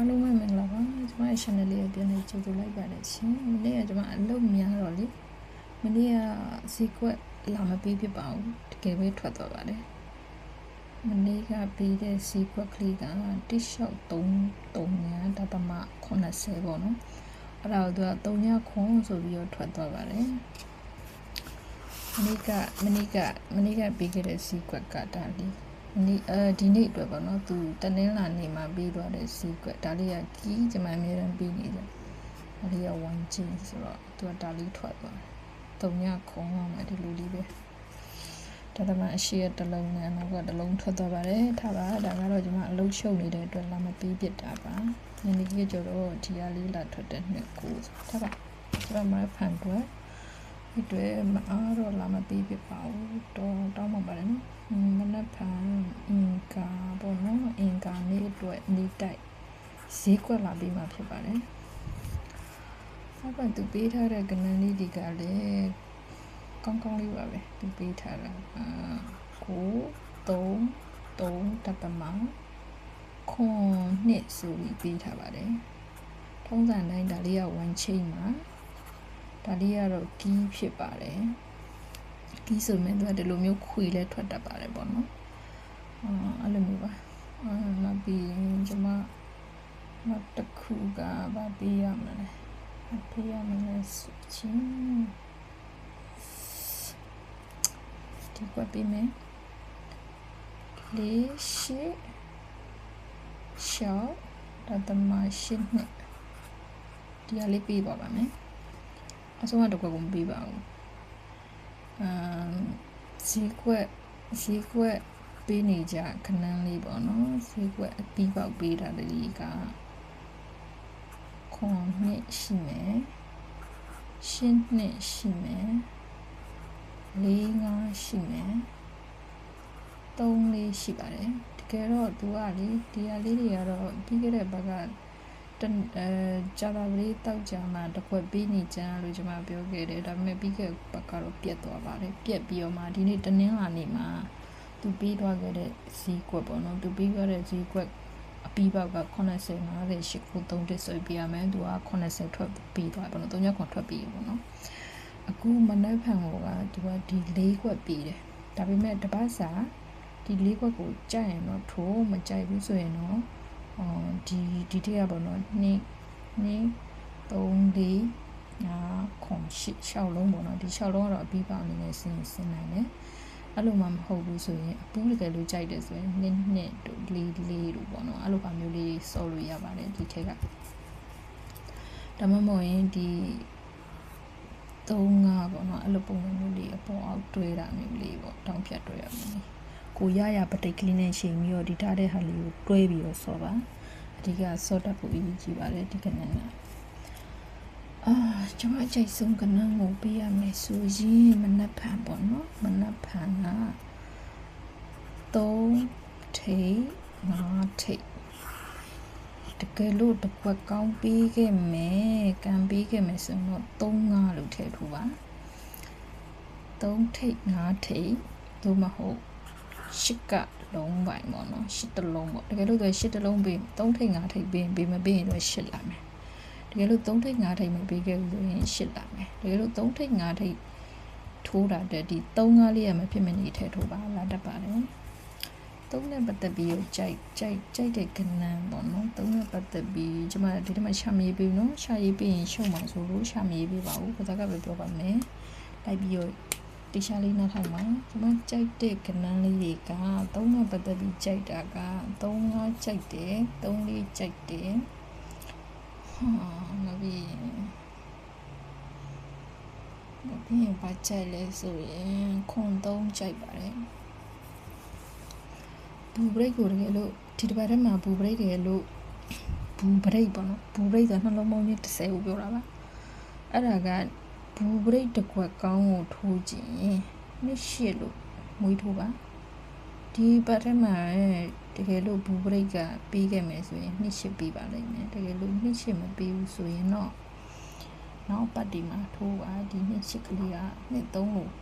အားလုံးပဲမင်္ဂလာပါကျွန်မရဲ့ channel လေးကိုပြန်နေကြိုဆိုလိုက်ပါတယ်ရှင်မနေ့ကကျွန်မအလုပ်များတော့လေမနေ့ကစီကွက်လာမပေးဖြစ်ပါဘူးတကယ်ပဲထွက်သွားပါတယ်မနေ့ကပေးတဲ့စီကွက်ကလေးကတိလျှောက်3 3ဒသမ80ပေါ့နော်အဲ့ဒါကိုသူက3ညခွန်ဆိုပြီးတော့ထွက်သွားပါတယ်မနေ့ကမနေ့ကမနေ့ကပေးခဲ့တဲ့စီကွက်ကဒါလေး ဒီအဲဒီနေ့အတွက်ပေါ့နော်သူတနင်္လာနေ့မှာပြီးသွားတဲ့စီကွက်ဒါလေးကကြီးကျွန်မအများရန်ပြီးနေတယ်ဒါလေးက1 G ဆိုတော့သူကဒါလေးထွက်သွားတယ်တုံညခုံးအောင်မယ်ဒီလိုလေးပဲဒါတမအရှိရတစ်လုံးနဲ့နောက်ကတစ်လုံးထွက်သွားပါတယ်ထားပါဒါကတော့ကျွန်မအလုံးရှုပ်နေတဲ့အတွက်လာမပြီးပြစ်တာပါညနေကြီးကျတော့ဒီဟာလေးလာထွက်တဲ့နှစ်ကိုထားပါကျွန်မမဖန်တော့ဒီတွေမအားတော့လာမပြီးပြပါဘူးတော့တောင်းပါပါတယ်နော် မနက်ဖြန်အင်္ဂါပေါ့နော်အင်္ဂါနေ့အတွက်နေတိုက်ဈေးကွက်လာပြီးမှဖြစ်ပါတယ်အဲ့ဘာသူပေးထားတဲ့ကဏ္ဍလေးဒီကလည်းကောင်းကောင်းလေးပါပဲသူပေးထားတာအာကို3 3တပမခွန်နှစ်ဆိုပြီးပေးထားပါတယ်ထုံးစံတိုင်းဒါလေးက1 chain မှာဒါလေးကတော့ကီးဖြစ်ပါတယ် ကီးဆိုရင်သူကဒီလိုမျိုးခွေလဲထွက်တတ်ပါတယ်ပေါ့နော်အာအဲ့လိုမျိုးပါအာနောက်ပြီးကျွန်မနောက်တစ်ခုကဗာပေးရမလဲပေးရမလဲစုချင်းဒီကွက်ပေးမယ်လေးရှိရှောက်ဒါတမရှိနှစ်ဒီဟာလေးပေးပါပါမယ်အဆုံးကတော့ကိုမပေးပါဘူး အမ်ဈေးကွက်ဈေးကွက်ပေးနေကြခဏန်းလေးပေါ့နော်ဈေးကွက်အပြီးပေါက်ပေးတာလေးကခွန်နှစ်ရှိမယ်ရှင်းနှစ်ရှိမယ်လေးငါးရှိမယ်သုံးလေးရှိပါတယ်တကယ်တော့သူကလေဒီဟာလေးတွေကတော့ပြီးခဲ့တဲ့ဘက်က တအဲဂျာလာပလေးတောက်ကြမှာတစ်ခွက်ပြီးနေကြလို့ကျွန်မပြောခဲ့တယ်ဒါပေမဲ့ပြီးခဲ့ဘက်ကတော့ပြတ်သွားပါတယ်ပြတ်ပြီးတော့မှဒီနေ့တနင်္လာနေ့မှာသူပြီးသွားခဲ့တဲ့ဈေးကွက်ပေါ့နော်သူပြီးသွားတဲ့ဈေးကွက်အပြီးပေါက်က80 50 8ခု3တစ်ဆိုပြရမယ်သူက80ထွက်ပြီးသွားပေါ့နော်3ရက်ခွန်ထွက်ပြီးပေါ့နော်အခုမနက်ဖြန်ကသူကဒီ၄ခွက်ပြီးတယ်ဒါပေမဲ့တပတ်စာဒီ၄ခွက်ကိုကြိုက်ရင်တော့ထိုးမကြိုက်ဘူးဆိုရင်တော့အော် ဒီဒီတရပေါ့နော်2 2 3 4 5ခု6 6လုံးပေါ့နော်ဒီ6လုံးကတော့အပြီးပေါက်အနေနဲ့ဆင်းဆင်းနိုင်တယ်အဲ့လိုမှမဟုတ်ဘူးဆိုရင်အပူးတကယ်လို့ကြိုက်တယ်ဆိုရင်နှစ်နှစ်တို့လေးလေးတို့ပေါ့နော်အဲ့လိုပါမျိုးလေးစော်လို့ရပါတယ်ဒီထက်ကဒါမှမဟုတ်ရင်ဒီ3 5ပေါ့နော်အဲ့လိုပုံစံမျိုးလေးအပေါ်အောက်တွဲတာမျိုးလေးပေါ့တောင်းဖြတ်တွဲရမယ် ကိုရရပတိတ်ကလေးနဲ့ချိန်ပြီးတော့ဒီထားတဲ့ဟာလေးကိုတွဲပြီးတော့ဆော်ပါအဓိကဆော့တတ်ဖို့အရေးကြီးပါတယ်ဒီကနေ့ကအာကျွန်မအချိန်ဆုံးကနန်းကိုပေးရမယ်ဆိုရင်မနက်ဖြန်ပေါ့နော်မနက်ဖြန်က3ထိပ်5ထိပ်တကယ်လို့တစ်ခွက်ကောင်းပေးခဲ့မယ်ကံပေးခဲ့မယ်ဆိုတော့3 5လို့ထည့်ထူပါ3ထိပ်5ထိပ်သို့မဟုတ် ရှစ်ကလုံးပိုင်ပေါ့နော်ရှစ်တလုံးပေါ့တကယ်လို့သူရှစ်တလုံးပေး3ထိပ်5ထိပ်ပေးပေးမပေးရင်တော့ရှစ်လာမယ်တကယ်လို့3ထိပ်5ထိပ်မပေးခဲ့ဘူးဆိုရင်ရှစ်လာမယ်တကယ်လို့3ထိပ်5ထိပ်ထိုးတာတဲ့ဒီ3 5လေးရမဖြစ်မနေထဲထိုးပါလာတတ်ပါတယ်သုံးနဲ့ပတ်သက်ပြီးကြိုက်ကြိုက်ကြိုက်တဲ့ကဏ္ဍပေါ့နော်သုံးနဲ့ပတ်သက်ပြီးကျွန်မဒီထဲမှာရှာမြေးပြီးနော်ရှာရေးပြီးရင်ရှုံမှာဆိုလို့ရှာမြေးပြီးပါဘူးကိုသားကပဲပြောပါမယ်လိုက်ပြီးတော့ တေချာလေးနားထောင်ပါကျွန်မကြိုက်တဲ့ကဏ္ဍလေးတွေကသုံးနဲ့ပတ်သက်ပြီးကြိုက်တာကသုံးငါကြိုက်တယ်သုံးလေးကြိုက်တယ်ဟာနောက်ပြီးနောက်ပြီးဘာကြိုက်လဲဆိုရင်ခွန်သုံးကြိုက်ပါတယ်ဘူဘရိတ်ကိုတကယ်လို့ဒီတစ်ပတ်ထဲမှာဘူဘရိတ်တကယ်လို့ဘူဘရိတ်ပေါ့နော်ဘူဘရိတ်ဆိုနှလုံးမုံကြီး30ကိုပြောတာပါအဲ့ဒါက ဘူဘရိတ်တစ်ခွက်ကောင်းကိုထိုးကြည့်ရင်နှစ်ရှစ်လို့မွေးထိုးပါဒီပတ်ထဲမှာတကယ်လို့ဘူဘရိတ်ကပြီးခဲ့မယ်ဆိုရင်နှစ်ရှစ်ပြီးပါလိမ့်မယ်တကယ်လို့နှစ်ရှစ်မပြီးဘူးဆိုရင်တော့နောက်ပတ်ဒီမှာထိုးပါဒီနှစ်ရှစ်ကလေးကနှစ်သုံးလို့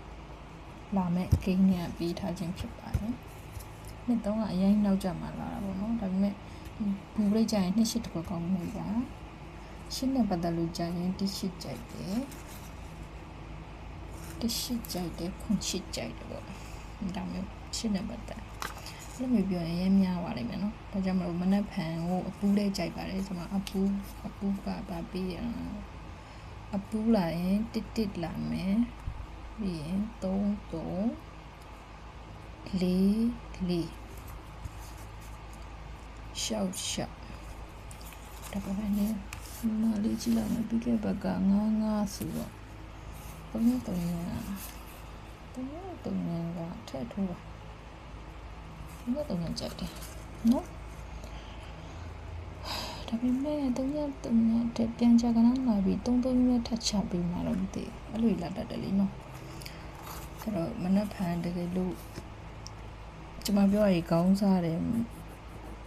လာမဲ့ဂိမ်းနဲ့ပြီးထားခြင်းဖြစ်ပါတယ်နှစ်သုံးကအရင်နောက်ကြမှာလာတာပေါ့နော်ဒါပေမဲ့ဘူရိတ်ကြရင်နှစ်ရှိတစ်ခွက်ကောင်းမှုပါရှင်းနဲ့ပတ်သက်လို့ကြရင်တစ်ရှိကြိုက်တယ် တစ်ရှိကြိုက်တယ်ခွန်ရှိကြိုက်တယ်ပေါ့ဒါမျိုးရှင်းနဲ့ပတ်သက်အဲ့လိုမျိုးပြောရင်ရမ်းများပါလိမ့်မယ်နော်ဒါကြောင့်မလို့မနက်ဖြန်ကိုအပူးလေးကြိုက်ပါတယ်ကျွန်မအပူးအပူးကပါပြီးရအောင်အပူးလာရင်တစ်တစ်လာမယ်ပြီးရင်3 3လေးလေးရှောက်ရှောက်ဒါပေမဲ့လည်းမလေးကြည့်လိုက်မယ်ပြီးခဲ့ဘက်ကငါးငါးဆိုတော့ ဘယ်နဲ့တုံးညာဘယ်နဲ့တုံးညာကထက်ထိုးပါဘယ်နဲ့တုံးညာကြိုက်တယ်နော်ဒါပေမဲ့တုံးညာတုံးညာတက်ပြန်ကြကနလာပြီးတုံးတုံးရထက်ချပေးမှတော့မသိဘူးအဲ့လိုလာတတ်တယ်လीနော်အဲ့တော့မနှက်ဖန်တကယ်လို့ကျွန်မပြောရည်ခေါင်းစားတယ်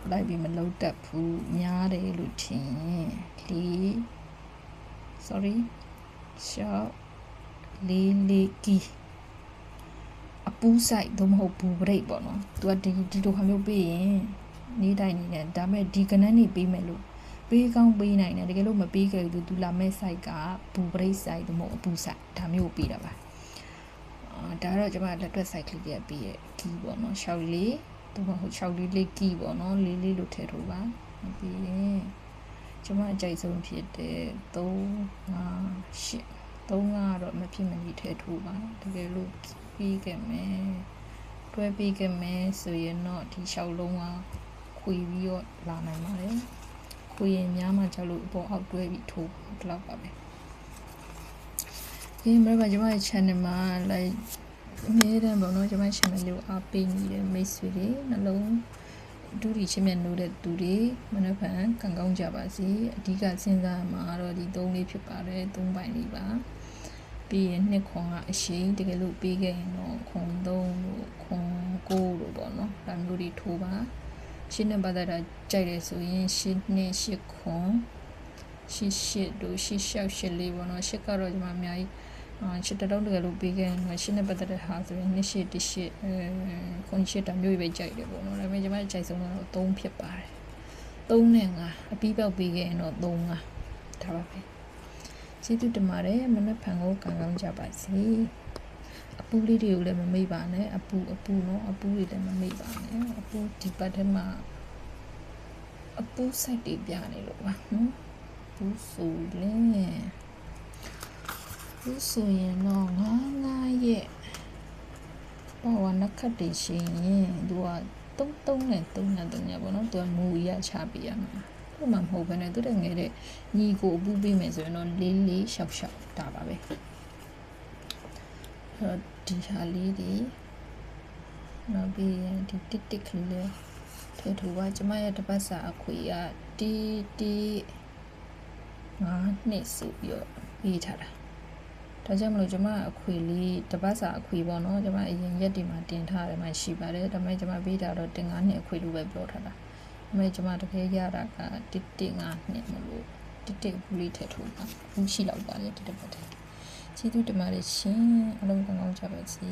လိုက်ပြီးမလုံးတက်ဘူးများတယ်လို့ထင်ရင်လီ sorry ရှော့ လေးလေးကီအပူးဆိုင်သို့မဟုတ်ဘူးဘရိတ်ပေါ့နော်သူကဒီဒီလိုခမျိုးပေးရင်နေတိုင်းနေနဲ့ဒါမဲ့ဒီကနန်းနေပေးမယ်လို့ပေးကောင်းပေးနိုင်တယ်တကယ်လို့မပေးခဲ့ဘူးသူလာမဲ့ဆိုင်ကဘူးဘရိတ်ဆိုင်သို့မဟုတ်အပူးဆိုင်ဒါမျိုးကိုပေးတာပါအာဒါတော့ကျွန်မလက်တွက်ဆိုင်ကလေးပြပေးရဲ့ကီပေါ့နော်ရှောက်လေးသူမဟုတ်6လေးလေးကီပေါ့နော်လေးလေးလို့ထည့်ထိုးပါပြီးရင်ကျွန်မအကြိုက်ဆုံးဖြစ်တဲ့3 5 8 3 5တော့မဖြစ်မနေထည့်ထိုးပါတကယ်လို့ပြီးခဲ့မယ်တွဲပြီးခဲ့မယ်ဆိုရင်တော့ဒီ6လုံးကခွေပြီးတော့လာနိုင်ပါတယ်ခွေရင်များမှကြောက်လို့အပေါ်အောက်တွဲပြီးထိုးဒီလောက်ပါပဲဒီမှာကျွန်မရဲ့ channel မှာ like အမြဲတမ်းပေါ့နော်ကျွန်မ channel လေးကိုအားပေးနေတဲ့မိတ်ဆွေတွေနှလုံးဒူရီချင်းမြတ်နိုးတဲ့သူတွေမနက်ဖြန်ကံကောင်းကြပါစေအဓိကစဉ်းစားမှာတော့ဒီ၃လေးဖြစ်ပါတယ်၃ပိုင်းလေးပါ ပြီးရင်နှစ်ခွန်ကအရှိန်တကယ်လို့ပြီးခဲ့ရင်တော့ခွန်3လို့ခွန်9လို့ပေါ့နော်ဒါမျိုးတွေထိုးပါရှင်းနဲ့ပတ်သက်တာကြိုက်တယ်ဆိုရင်ရှင်းနှစ်ရှစ်ခွန်ရှစ်ရှစ်တို့ရှစ်ရှောက်ရှစ်လေးပေါ့နော်ရှစ်ကတော့ကျွန်မအများကြီးအာချစ်တလုံးတကယ်လို့ပြီးခဲ့ရင်ရှင်းနဲ့ပတ်သက်တဲ့ဟာဆိုရင်နှစ်ရှစ်တစ်ရှစ်အဲခွန်ရှစ်တမျိုးပဲကြိုက်တယ်ပေါ့နော်ဒါပေမဲ့ကျွန်မကြိုက်ဆုံးတော့3ဖြစ်ပါတယ်3နဲ့5အပြီးပေါက်ပြီးခဲ့ရင်တော့3 5ဒါပါပဲ ကျေးဇူးတင်ပါတယ်မနက်ဖြန်ကိုကံကောင်းကြပါစေအပူလေးတွေကိုလည်းမမေ့ပါနဲ့အပူအပူနော်အပူတွေလည်းမမေ့ပါနဲ့အပူဒီပတ်ထဲမှာအပူစိုက်တွေပြနေလို့ပါနော်ပူဆိုလဲဒီဆိုရင်တော့ငါးငါးရဲ့ဘာဝနခတ်တွေရှိရင်သူကတုံးတုံးနဲ့တုံးနဲ့တုံးနဲ့ပေါ့နော်သူကမူရချပေးရမှာ သူမှမဟုတ်ဘဲနဲ့သူတငယ်တဲ့ညီကိုအပူပေးမယ်ဆိုရင်တော့လေးလေးရှောက်ရှောက်ဒါပါပဲအဲ့တော့ဒီဟာလေးတွေနောက်ပြီးရင်ဒီတစ်တစ်ကလေးလေးထဲထူပါကျမရဲ့တပတ်စာအခွေကတီတီငါးနှစ်ဆိုပြီးတော့ရေးထားတာဒါကြောင့်မလို့ကျွန်မအခွေလေးတပတ်စာအခွေပေါ့နော်ကျွန်မအရင်ရက်ဒီမှာတင်ထားတယ်မှရှိပါတယ်ဒါပေမဲ့ကျွန်မပေးတာတော့တင်9နှစ်အခွေလို့ပဲပြောထားတာ ဒါပေမဲ့ကျွန်မတကယ်ရတာကတစ်တစ်9နှစ်မလို့တစ်တစ်ဘူးလေးထည့်ထိုးပါဘူးရှိလောက်ပါလေဒီတစ်ပတ်တည်းကျေးဇူးတင်ပါတယ်ရှင်အလုံးကောင်းကောင်းကြပါစေ